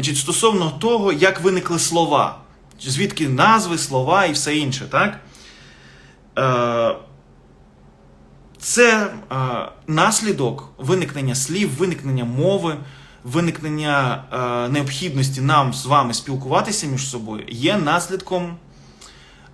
Значить, стосовно того, як виникли слова, звідки назви, слова і все інше, так? Е, це е, наслідок виникнення слів, виникнення мови, виникнення е, необхідності нам з вами спілкуватися між собою є наслідком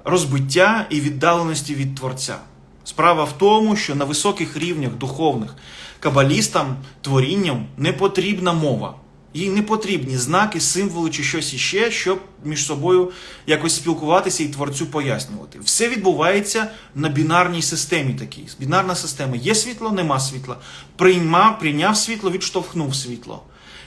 розбиття і віддаленості від Творця. Справа в тому, що на високих рівнях духовних кабалістам, творінням не потрібна мова. Їй не потрібні знаки, символи чи щось іще, щоб між собою якось спілкуватися і творцю пояснювати. Все відбувається на бінарній системі такій. Бінарна система є світло, нема світла. Приймав, прийняв світло, відштовхнув світло.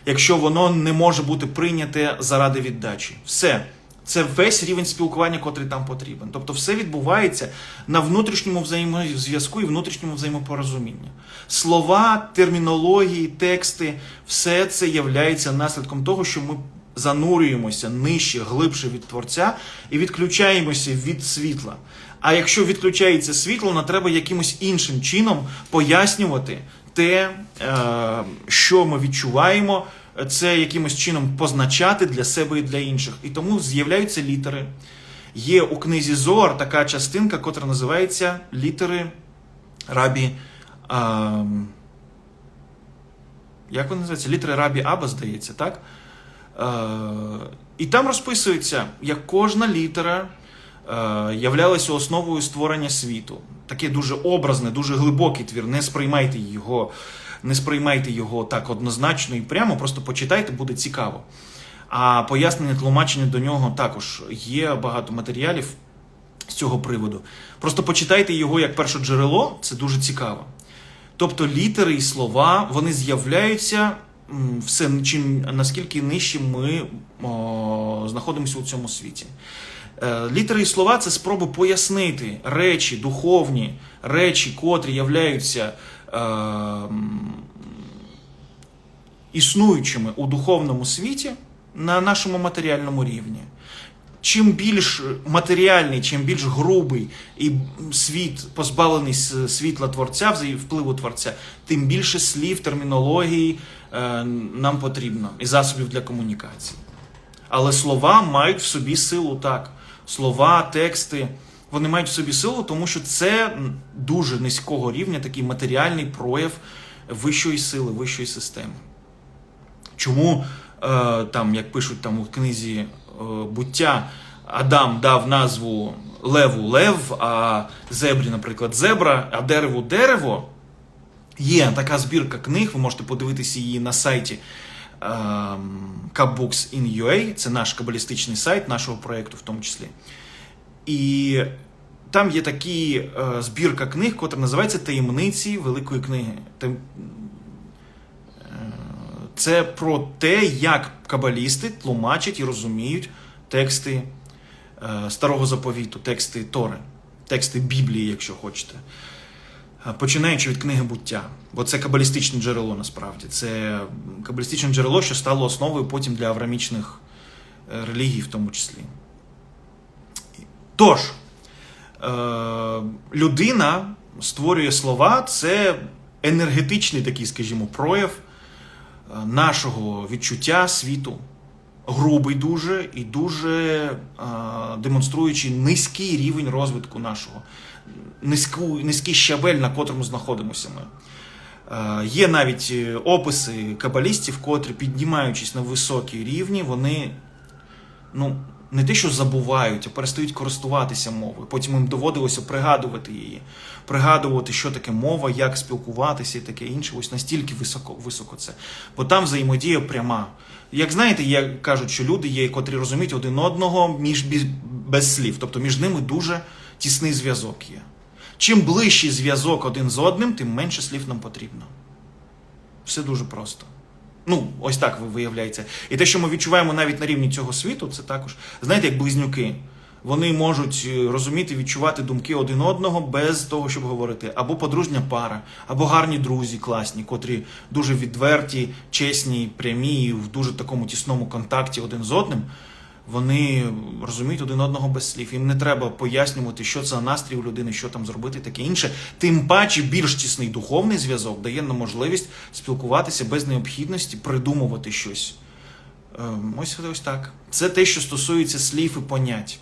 Якщо воно не може бути прийняте заради віддачі. Все. Це весь рівень спілкування, котрий там потрібен. Тобто все відбувається на внутрішньому взаємозв'язку і внутрішньому взаємопорозумінні. Слова, термінології, тексти все це являється наслідком того, що ми занурюємося нижче, глибше від творця і відключаємося від світла. А якщо відключається світло, нам треба якимось іншим чином пояснювати те, е, що ми відчуваємо, це якимось чином позначати для себе і для інших. І тому з'являються літери. Є у книзі Зоар така частинка, котра називається літери Рабі. А, як вони називаються? Літери Рабі Аба, здається, так? І там розписується, як кожна літера являлася основою створення світу. Таке дуже образне, дуже глибокий твір. Не сприймайте його, не сприймайте його так однозначно і прямо, просто почитайте, буде цікаво. А пояснення, тлумачення до нього також є багато матеріалів з цього приводу. Просто почитайте його як перше джерело, це дуже цікаво. Тобто літери і слова вони з'являються все чим наскільки нижче ми о, знаходимося у цьому світі. Е, Літери і слова це спроби пояснити речі, духовні речі, котрі являються існуючими у духовному світі на нашому матеріальному рівні. Чим більш матеріальний, чим більш грубий і світ позбавлений світла творця, впливу творця, тим більше слів, термінології е, нам потрібно і засобів для комунікації. Але слова мають в собі силу так. Слова, тексти, вони мають в собі силу, тому що це дуже низького рівня такий матеріальний прояв вищої сили, вищої системи. Чому е, там, як пишуть там у книзі е, буття, Адам дав назву леву лев, а зебрі, наприклад, зебра, а дереву дерево. Є така збірка книг, ви можете подивитися її на сайті ем, Cupbooks in UA, це наш кабалістичний сайт нашого проєкту в тому числі. І там є такі е, збірка книг, котра називається Таємниці Великої книги. Тем- це про те, як кабалісти тлумачать і розуміють тексти е, Старого Заповіту, тексти Тори, тексти Біблії, якщо хочете. Е, Починаючи від книги буття. Бо це кабалістичне джерело насправді. Це кабалістичне джерело, що стало основою потім для аврамічних е, релігій, в тому числі. Тож, е, людина створює слова, це енергетичний такий, скажімо, прояв е, нашого відчуття світу. Грубий дуже і дуже е, демонструючи низький рівень розвитку нашого, низьку, низький щабель, на котрому знаходимося ми. Є навіть описи кабалістів, котрі, піднімаючись на високі рівні, вони ну, не те, що забувають, а перестають користуватися мовою. Потім їм доводилося пригадувати її, пригадувати, що таке мова, як спілкуватися і таке інше. Ось настільки високо, високо це. Бо там взаємодія пряма. Як знаєте, є, кажуть, що люди є, котрі розуміють один одного між без слів. Тобто між ними дуже тісний зв'язок є. Чим ближчий зв'язок один з одним, тим менше слів нам потрібно. Все дуже просто. Ну, ось так виявляється. І те, що ми відчуваємо навіть на рівні цього світу, це також, знаєте, як близнюки. Вони можуть е, розуміти, відчувати думки один одного без того, щоб говорити. Або подружня пара, або гарні друзі, класні, котрі дуже відверті, чесні, прямі, в дуже такому тісному контакті один з одним. Вони розуміють один одного без слів. Їм не треба пояснювати, що це настрій у людини, що там зробити, таке інше. Тим паче більш тісний духовний зв'язок дає нам можливість спілкуватися без необхідності придумувати щось, е, Ось ось так. Це те, що стосується слів і понять.